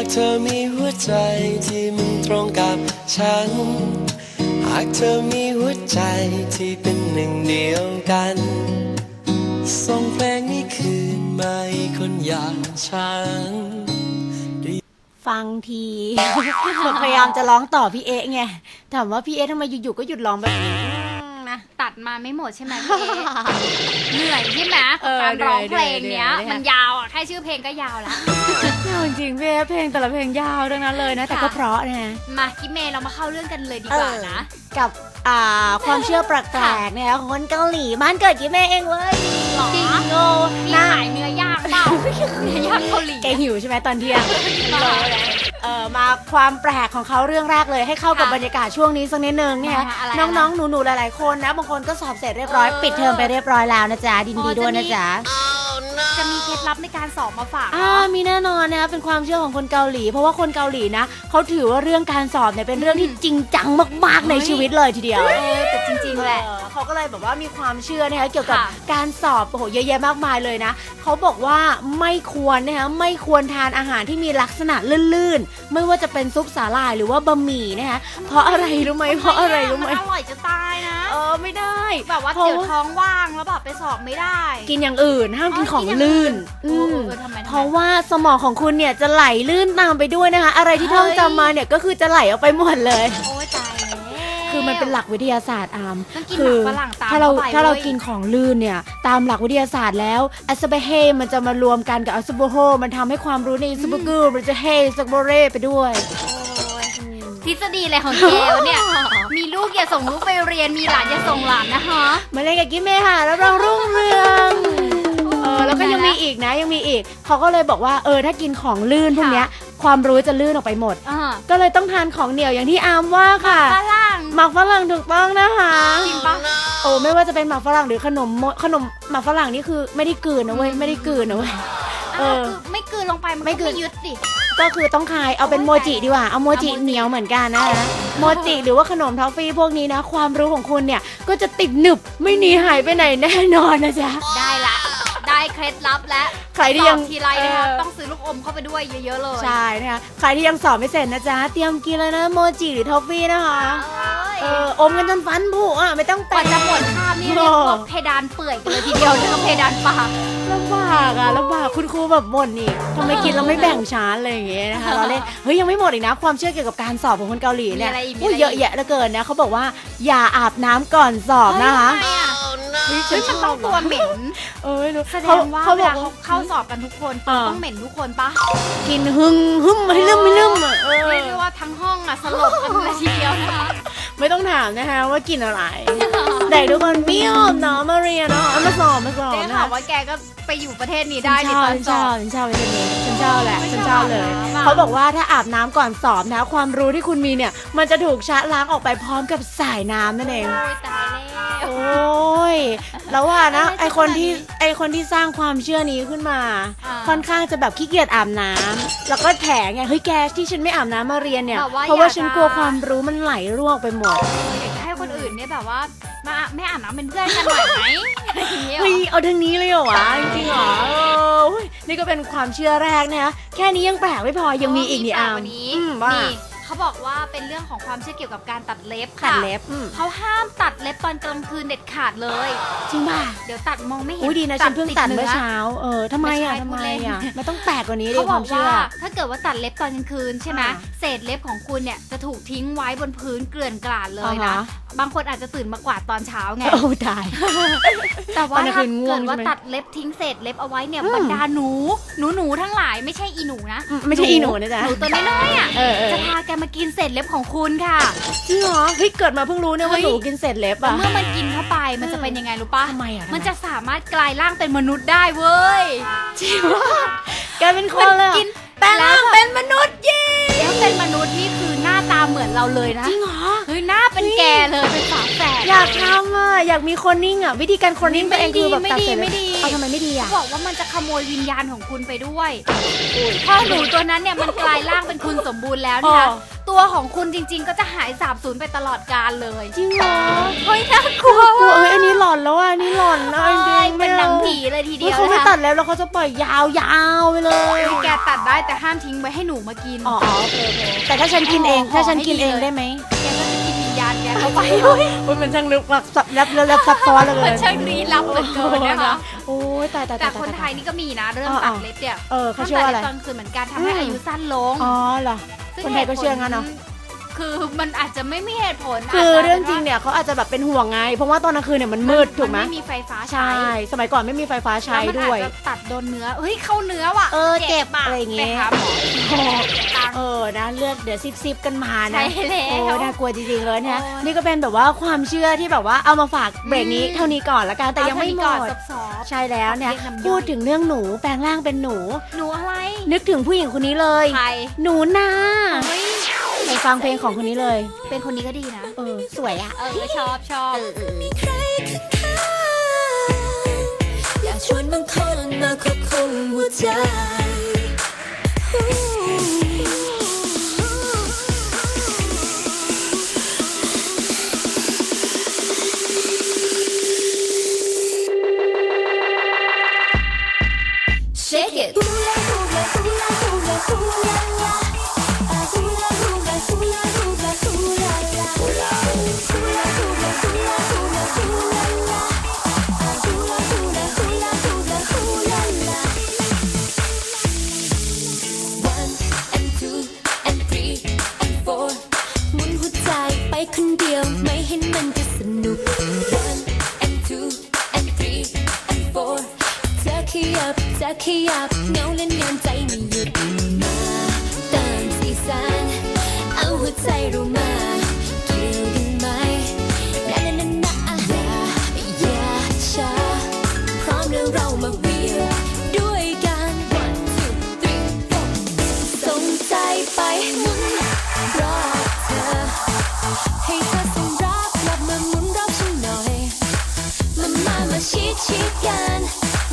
ากเธอมีหัวใจที่มันตรงกับฉัน หากเธอมีหัวใจที่เป็นหนึ่งเดียวกัน ส่งเพลงนี้คืนมาให้คนอย่างฉัน ฟังทีแบบพยายามจะร้องต่อพี่เอะไง ถามว่าพี่เอะทำไมอยู่ๆก็หยุดร้องแบบนี้ นะตัดมาไม่หมดใช่ไหมพี่เอ๊ะเหนื่อยใช่ไหมเออการร้องเพลงเหนื่อยเนี้ยเหนื่อยมันยาวอะแค่ชื่อเพลงก็ยาวแล้วเอาจริงๆพี่เอะเพลงแต่ละเพลงยาวทั้งนั้นเลยนะ แต่ก็ค่ะเพราะนะมากิเมย์เรามาเข้าเรื่องกันเลยดีกว่านะกับอ่าความเชื่อแปลกๆนะคะของคนเกาหลีบ้านเกิดกี่แม่เองเว้ยหรอจริงโง่มีน่าขายเนื้อย่างเปล่าเนื้อย่างเกาหลีแกหิวใช่ไหมตอนเที่ยง เออมาความแปลกของเขาเรื่องแรกเลยให้เข้ากับบรรยากาศช่วงนี้สักนิดนึงเนี่ยมาอะไรน้องๆหนูๆหลายๆคนนะบางคนก็สอบเสร็จเรียบร้อยเออ ปิดเทอมไปเรียบร้อยแล้วนะจ๊ะดินโอ้ดีด้วยจะมีนะจ๊ะจะมีเคล็ดลับในการสอบมาฝากเหรอ่าอมีแน่นอนนะเป็นความเชื่อของคนเกาหลี เพราะว่าคนเกาหลีนะเขาถือว่าเรื่องการสอบเนี่ยเป็นเรื่องที่จริงจังมากๆในเฮ้ยชีวิตเลยทีเดียวเออแต่จริงๆแหละเออเขาก็เลยแบบว่ามีความเชื่อนะคะเกี่ยวกับค่ะการสอบโอ้โหเยอะแยะมากมายเลยนะเขาบอกว่าไม่ควรนะคะไม่ควรทานอาหารที่มีลักษณะลื่นๆ ไม่ว่าจะเป็นซุปสาหร่ายหรือว่าบะหมี่นะคะเพราะอะไรรู้ไหมเพราะอะไรรู้ไหมนอร่อยจะตายนะ เออไม่ได้แบบว่าเพราะเดี๋ยวท้องว่างแล้วแบบไปสอบไม่ได้ กินอย่างอื่นห้ามกินของกินอย่างลื่นเออมเออทำไมทำไมเพราะว่าสมองของคุณเนี่ยจะไหลลื่นตามไปด้วยนะคะ อะไรที่ท่องเฮ้ยจำมาเนี่ยก็คือจะไหลออกไปหมดเลย โอ้ยตายแล้วคือมันเป็นหลักวิทยาศาสตร์อามต้องกินคืหมักฝรั่งตามถ้าเราเข้าไปถ้าเราเว้ยกินของลื่นเนี่ยตามหลักวิทยาศาสตร์แล้วอัสเบเฮมันจะมารวมกันกับอัสโบโฮมันทำให้ความรู้ในอัสโบกูมันจะเฮสักโบเรไปด้วยโอ้ยทฤษฎีอะไรของแกวะเนี่ย มีลูกอย่าส่งลูกไปเรียน มีหลานอย่าส่งหลานนะคะ มาเล่นกับกิมเม่ค่ะ รับรองรุ่งเรืองเออ แล้วก็ยังมีอีกนะยังมีอีก เขาก็เลยบอกว่าเออถ้ากินของลื่นพวกเนี้ยความรู้จะลื่นออกไปหมดอ่าก็เลยต้องทานของเหนียวอย่างที่อามว่าค่ะฝรั่งหมักฝรั่งถูกต้องนะคะจริงปะโอ้ไม่ว่าจะเป็นหมักฝรั่งหรือขนมโมขนมหมักฝรั่งนี่คือไม่ได้กลืนนะเว้ยไม่ได้กลืนนะเว้ยเออ่าอคือไม่กลืนลงไปมันไม่ก็กลืนไม่ยึดดิก็คือต้องคายเอาเป็นโมจิดีกว่าเอาโมจิเอาโมจิเหนียวเหมือนกันนะคะโมจิหรือว่าขนมทอฟฟี่พวกนี้นะ ความรู้ของคุณเนี่ยก็จะติดหนึบไม่หนีหายไปไหนแน่นอนนะจ๊ะได้ละ ได้เคล็ดลับและใครที่ยังสอบทีไรนะคะเออ ต้องซื้อลูกอมเข้าไปด้วยเยอะๆเลยใช่นะคะ ใครที่ยังสอบไม่เสร็จนะจ๊ะ เตรียมกินเลยนะโมจิหรือทอฟฟี่นะคะ เอ้เอยออมกันจนฟันผุอะ ไม่ต้องกแปะว่าจะหมดคาบนี่เรียกว่าเพดานเปื่อยกันเลยทีเดียวนะคะเพดานปาก ลำบากอะลำบากคุณครูแบบบ่นอีกทำไมกินเราไม่แบ่งชั้นอะไรอย่างเงี้ยนะคะเราเล่นเฮ้ยยังไม่หมดอีกนะ ความเชื่อเกี่ยวกับการสอบของคนเกาหลีเนี่ยมีอะไรอีกมีอุ้ยอะไรอีกเยอะแยะเหลือเกินนะเขาบอกว่าอย่าอาบน้ำก่อนสอบนะคะเฮ้ยทำไมอะเฮ้ยเฮ้ยมันต้องตัวเหม็น เออไม่รู้แสดเขางว่าเขาเวบอกลาเขาเข้าสอบกันทุกคนอ่าต้องเหม็นทุกคนปะกินหึงหึมไม่ลืมไม่ลืมอะเออเรียกได้ว่าทั้งห้องอะสลบกันเลยทีเดียวนะคะไม่ต้องถามนะคะว่ากินอะไรเด็กทุกคนไม่ยอมเนาะมาเรียนเนาะเอามาสอบมาสอบได้นะข่าวคะว่าแกก็ ไปอยู่ประเทศนี้ได้ฉัในนชตออบนฉันสชออบบฉันชอบเป็นนี้ฉันชอบแหละไม่ฉันชชออบบเลยเหรอเขาบอกว่าถ้าอาบน้ำก่อนสอบนะความรู้ที่คุณมีเนี่ย มันจะถูกชะล้างออกไปพร้อมกับสายน้ำนั่นเองโอ้ยตายแล้วโอ้ยแล้วว่านะอะไรจะไอคนที่ขนาดนี้ไอคนที่สร้างความเชื่อนี้ขึ้นมาอ่าค่อนข้างจะแบบขี้เกียจอาบน้ำแล้วก็แถไงเฮ้ยแกที่ฉันไม่อาบน้ำมาเรียนเนี่ยแบบว่าเพราะว่าอยากฉันจะกลัวความรู้มันไหลร่วงไปหมดอยากจะให้ คนอื่นเนี่ยแบบว่ามาไม่อาบน้ำเป็นเพื่อนกันหน่อยไหมอะไรอย่างเงี้ยเหรอเฮ้ยเอาทางนี้เลยเหรอวะจริงๆเหรอเออเฮ้ยนี่ก็เป็นความเชื่อแรกนะ แค่นี้ยังแปลกไม่พอยังมีอีกนี่แปลอากมกว่านี้อืมว่านี่ เขาบอกว่าเป็นเรื่องของความเชื่อเกี่ยวกับการตัดเล็บตัค่ะดเล็บอืม เขาห้ามตัดเล็บตอนกลางคืนเด็ดขาดเลย จริงป่ะเดี๋ยวตัดมองไม่เห็นอุ้ยดีนะฉันเพิ่งตัดเมื่อนื้เช้า เออทำไมอะไม่ทำใช่ไมพูดเล่นอะมันต้องแปลกกว่านี้ดิเขาคบอวามกเชื่ว่าอ ถ้าเกิดว่าตัดเล็บตอนกลางคืนใช่ไหมอ่าเศษเล็บของคุณเนี่ยจะถูกทิ้งไว้บนพื้นเกลื่อนกลาดเลยนะอ่าฮะ บางคนอาจจะตื่นมากวาดตอนเช้าไง โอ้ตาย แต่ว่าตอนกลางคืถ้านง่วเกิงดว่าใช่ไหมตัดเล็บทิ้งเศษเล็บเอาไว้เนี่ยอืม บรรดาหนู หนูหนูทั้งหลายไม่ใช่อีหนูนะอืมไม่ใช่อีหนูนะจ๊ะ หนูตัวน้อยๆอะเออเออ จะพาแกมากินเศษเล็บของคุณค่ะ จริงเหรอเฮ้ยเกิดมาเพิ่งรู้เนี่ยว่าเฮ้ยหนูกินเสร็จเล็บแต่อะ เมื่อมันกินเข้าไปมันจะเป็นยังไงรู้ปะทำไมอะทำไมันจะสามารถกลายร่างเป็นมนุษย์ได้เว้ยจริงวะแกเป็นคนเลยกินแปลงร่างเป็นมนุษย์เย้แล้วเป็นมนุษย์นี่คือหน้าตา เหมือนเราเลยนะจริงเหรอเฮ้ยหน้าเป็นแกเลยเป็นฝาแฝด อยากทำอะอยากมีคนนิ่งอะวิธีการคนนิ่งตัวเองคือแบบไม่ตัดดีเสร็จไม่ดี เอาทำไมไม่ดีอะเขาบอกว่ามันจะขโมยวิญญาณของคุณไปด้วยพอหนูตัวนั้นเนี่ยมันกลายร่างเป็นคุณสมบูรณ์แล้วเนี่ยอ๋อ ตัวของคุณจริง ๆ ก็จะหายสาบสูญไปตลอดกาลเลยจริงเหรอเฮ้ยน่ากลัวกลัวเอ้ยอันนี้หลอนแล้วอะอันนี้หลอนนะจริงๆเป็นหนังผีหวีเลยทีเดีเฮ้ยยวเขาไม่นะคะตัดแล้วแล้วเขาจะปล่อยยาวๆไปเลยแกตัดได้แต่ห้ามทิ้งไว้ให้หนูมากินอ๋ออ๋อโอเคโอเคแต่ถ้าฉันกินเองขอถ้าฉันให้กินเองดีเลยได้ไหมแกก็จะกินวิญญาณแกเข้าไปด้วยโอ้ยมันช่างลึกลับซับลับลับซับซ้อนเหลยมันช่างลี้ลับเหลือเกินนะคะโอ้ยตายตายแต่ตายคนไทยนี่ก็มีนะเรื่องอ๋อตัดเล็บเนี่ยเออเขาเชื่อว่าอะไรห้มตัดเล็บตอนคืนเหมือนกันทำให้อืมอายุสั้นลงอ๋อเหรอซึ่งคนไทยก็เชื่องั้นเนอะ คือมันอาจจะไม่มีเหตุผลคืออาจจะเรื่องจริงเนี่ยเขาอาจจะแบบเป็นห่วงไง เพราะว่าตอนกลางคืนเนี่ยมันมืดถูกไหมนไม่มีไฟฟ้าใช่ใช้ สมัยก่อนไม่มีไฟฟ้าใช้แล้วมันด้วยอาจจะตัดโดนเนื้อเฮ้ยเข้าเนื้อว่ะเออเจ็บอะอะไรอย่างเงี้ไปยหาหมอตังค์เออนะเลือดเดี๋ยวซิบซิบกันมานะใช่แล้วโอ้น่ากลัวจริงๆเลยนะโอ้ยนี่ก็เป็นแบบว่าความเชื่อที่แบบว่าเอามาฝากเบรกนี้อืมเท่านี้ก่อนละกันแต่ยังไม่หมก่อนดซอบใช่แล้วเนี่ยเรียกน้ำย่อยพูดถึงเรื่องหนูแปลงร่างเป็นหนูๆหนูอะไร นึกถึงผู้หญิงคนนี้เลยใครหนูนาเฮ้ย ไปฟังเพลงของคนนี้เลย เป็นคนนี้ก็ดีนะ เออ สวยอะเออชอบชอบใครข้างๆอยากชวนบางคนมาควบคุมหัวใจ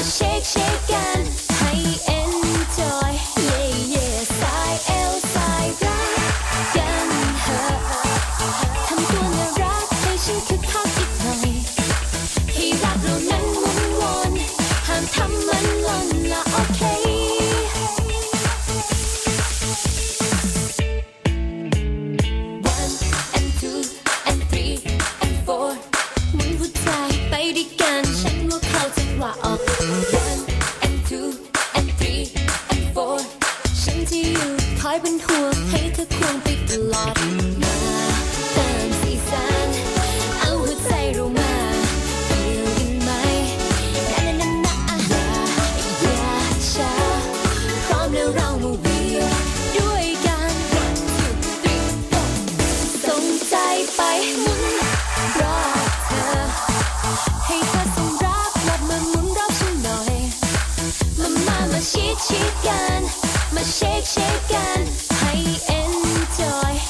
มาเชิดกัน มาเชคเชคกันให้ enjoy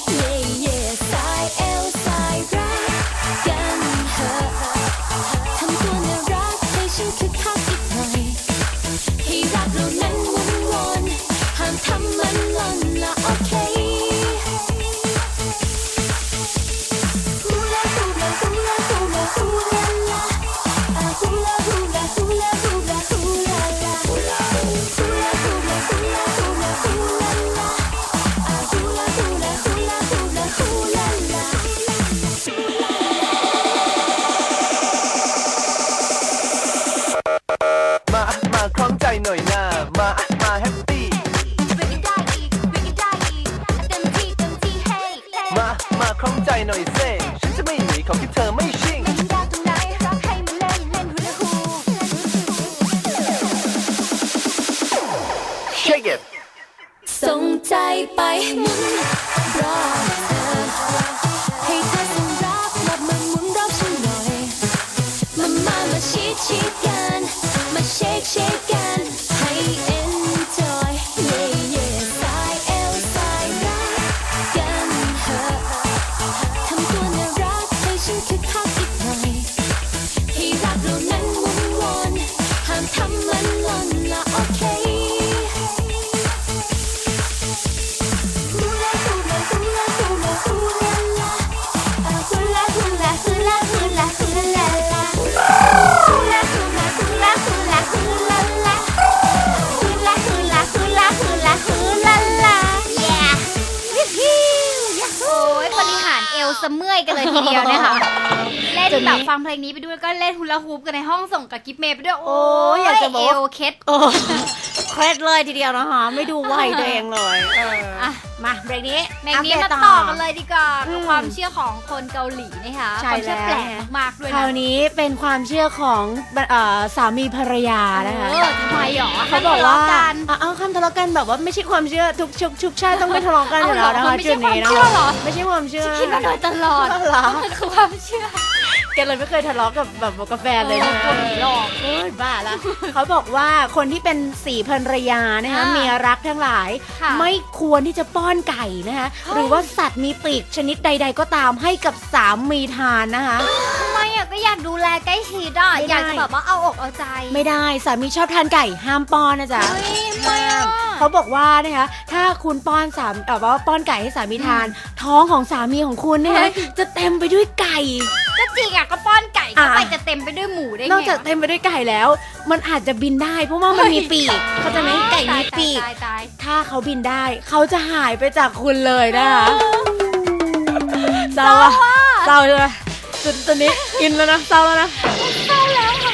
ทีเดียวเนี่ยค่ะ เล่นจุดนี้แบบฟังเพลงนี้ไปด้วยแล้วก็เล่นฮูลาฮูปกันในห้องส่งกับกิฟเมย์ไปด้วย โอ้โอ้ยอยากจะบอกว่าเอวเคล็ดโอ้เครียดเลยทีเดียวนะคะไม่ดูวัยตัวเองเลยเอออะ มาเบรกนี้เพลงนี้ปมาเดต่อกันเลยดีกว่าอืกับมความเชื่อของคนเกาหลีนะคะใช่ความเชื่อแล้วแปลกมากๆด้วยครานะวนี้เป็นความเชื่อของเอ่อสามีภรรยานะคะเออทำไมหรอเขาบอกว่าทะเละกันอะเอาคำทะเลาะกันแบบว่าไม่ใช่ความเชื่อทุกชุกชุกชาติต้องไม่ทะเลาะกันอยู่เอาเหรแล้อวนะคะมันไม่ใช่จุดนี้นะความเชื่อคะเหรอไม่ใช่ความเชื่อคิดมาโดยตลอดเหรอมันคือความเชื่อ แกเลยไม่เคยทะเลาะกับแบบกับแฟนเลยใช่ไหมเออคนหลอกโอ้ยบ้าละเขาบอกว่าคนที่เป็นสีภรรยานะคะอ่าเมียรักทั้งหลายค่ะไม่ควรที่จะป้อนไก่นะคะหรือว่าสัตว์มีปีกชนิดใด ๆ ก็ตามให้กับสามีทานนะคะทำไมอะก็อยากดูแลใกล้ชิดอะไม่ได้อยากจะแบบว่าเอาอกเอาใจ ไม่ได้สามีชอบทานไก่ห้ามป้อนนะจ๊ะเฮ้ยทำไมอะเขาบอกว่านะคะถ้าคุณป้อนสามเอ่อว่าป้อนไก่ให้สามีทาน ท้องของสามีของคุณนะคะเฮ้ยจะเต็มไปด้วยไก่ก็ จริงอะก็ป้อนไก่อะเข้าไปจะเต็มไปด้วยหมูได้ไงนอกจากเต็มไปด้วยไก่แล้ว มันอาจจะบินได้ เพราะว่ามันมีปีกเขาใจะไหมไก่มีปีก ตายตายถ้าเขาบินได้ เขาจะหายไปจากคุณเลยนะคะเศร้าอะเศร้าใช่ไหมจุดจุดนี้อินแล้วนะเศร้าแล้วนะเศร้าแล้วค่ะ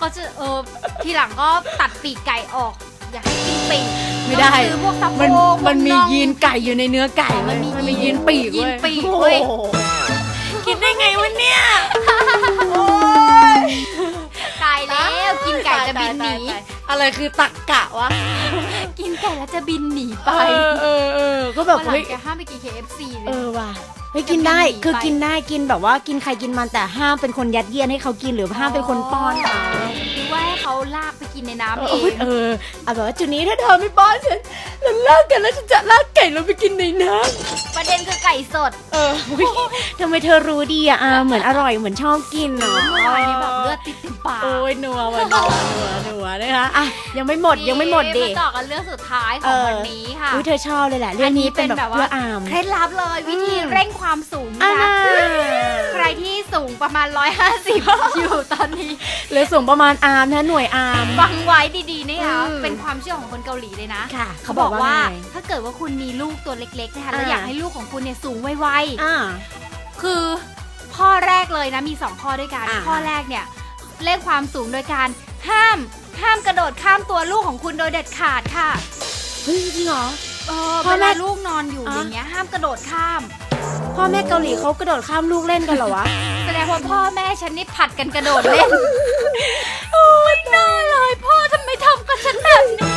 ก็จะเออทีหลังก็ตัดปีกไก่ออก อย่าให้กินปีกไม่ได้ ต้องซื้อพวกสะโพมันกพวกมันมีน่อง ยีนไก่อยู่ในเนื้อไก่มันมีมันมียียีนนปีกยีนเว้ยปีกโอ้โหเว้ยคิดได้ ไงวะเนี่ย โอ้ยตายแล้วกินไก่จะบินหนี ตายตายตายอะไรคือตักกะวะกินไก่แล้วจะบินหนีไปเออเออเออก็แบบวันหลัเฮ้ย งแกห้ามไปกิน KFC เลเอย อว่ะเฮ้ยกินได้จะไม่หนีคือไป กินได้กินแบบว่ากินใครกินมันแต่ห้ามเป็นคนยัดเยียดให้เขากินหรือห้ามเป็นคนป้อนเขาหรือว่าให้ เขาลากไปกินในน้ำเอเอองเออเอาแบบว่าจุดนี้ถ้าเธอไม่ป้อนฉันฉันลากกันแล้วฉันจะลากไก่เราไปกินในน้ำประเด็นคือไก่สดเอออุ๊ยทำไมเธอรู้ดีอะอาเหมือนอร่อยเหมือนชอบกินเนาะเมื่อวานนี้แบบเลือดติดเต็มปากโอ้ยนัวว่ะนัวนัวนัวนะคะอะยังไม่หมดยังไม่หมดดิมาต่อกันเรื่องสุดท้ายของวันนี้ค่ะ อุ้ยเธอชอบเลยแหละเรื่องนี้เป็นแบบเพื่ออาม เคล็ดลับเลยวิธีอืม เร่งความสูงอ่านะ ใครที่สูงประมาณ 150 อยู่ตอนนี้ หรือสูงประมาณอามนะหน่วยอาม ฟังไว้ดีๆนะคะอืม เป็นความเชื่อของคนเกาหลีเลยนะ ค่ะเขาบอกว่าไง ถ้าเกิดว่าคุณมีลูกตัวเล็กๆนะคะแล้วอ่า อยากให้ลูกของคุณเนี่ยสูงไวอ่า ๆคือข้อแรกเลยนะมี2ข้อด้วยกันอ่า ข้อแรกเนี่ยเร่งความสูงโดยการห้ามห้ามกระโดดข้ามตัวลูกของคุณโดยเด็ดขาดค่ะเฮ้ยจริงเหรอ เออพ่อเวแม่ลาลูกนอนอยู่อะ อย่างเงี้ยห้ามกระโดดข้าม พ่อแม่เกาหลีเขากระโดดข้ามลูกเล่นกันเหรอวะ แสดงว่าพ่อแม่ฉันนี่ผัดกันกระโดดเล่นโอ้ ยน่าเลยพ่อทำไมทำกับฉันแบบนี้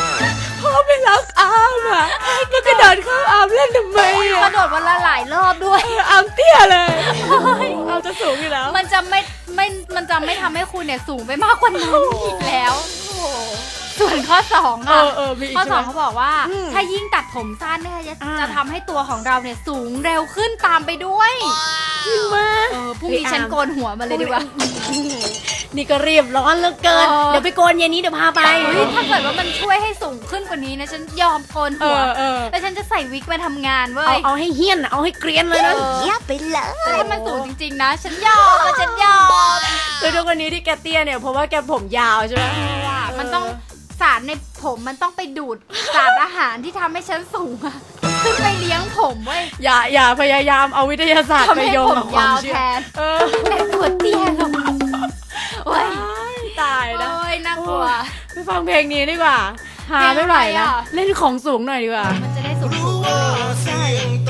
พ่อไม่รักอามอะแล้วกระโดดข้ามอามเล่นทำไมกอะระโดดวันละหลายรอบด้วย อามเตี้ยเลยอามจะสูงอยู่แล้ว มันจะไม่ไม่มันจะไม่ทำให้คุณเนี่ยสูงไปมากกว่านั้นอีกแล้ว ส่วนข้อสองเออะอเออมีอีกข้อใช่สไหอมงเขาบอกว่า อืมถ้ายิ่งตัดผมสั้นเนี่ยจะอ่า จะทำให้ตัวของเราเนี่ยสูงเร็วขึ้นตามไปด้วยจริงมาก เออพรุ่งนี้ฉันโกนหัวมาเลยดีกว่า นี่ก็รีบร้อนเหลือเกินเออเดี๋ยวไปโกนเย็นนี้เดี๋ยวพาไปเฮ้ยถ้าเกิดว่ามันช่วยให้สูงขึ้นกว่านี้นะ ฉันยอมโกนเอหัว อเออแล้วฉันจะใส่วิกมาทำงานเว้เอายเอาให้เฮี้ยนเอาให้เกรียนเลยนะเออเยี่ยไปเลย แต่ถ้ามันสูงจริง ๆ นะ ฉันยอมอะฉันยอมคือทุกวันนี้ที่แกเตี้ยเนี่ยเพราะว่าแกผมยาวใช่ไหม ว่ามันต้องสารในผมมันต้องไปดูดสารอาหารที่ทำให้ฉันสูงอะขึ้นไปเลี้ยงผมเว้ยอย่าอย่าพยายามเอาวิทยาศาสตร์ทำไปให้โยงผมกับความยาวเชื่แทอนเออ แต่ตัวเตี้ยลงโอ้ยตายนะโอ้ยน่ากลัว ไปฟังเพลงนี้ดีกว่า หาไม่ไหวเพลงอะไรนะอะเล่นของสูงหน่อยดีกว่า มันจะได้สูงรู้ว่าเสี่ยงแต่คง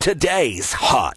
Today's hot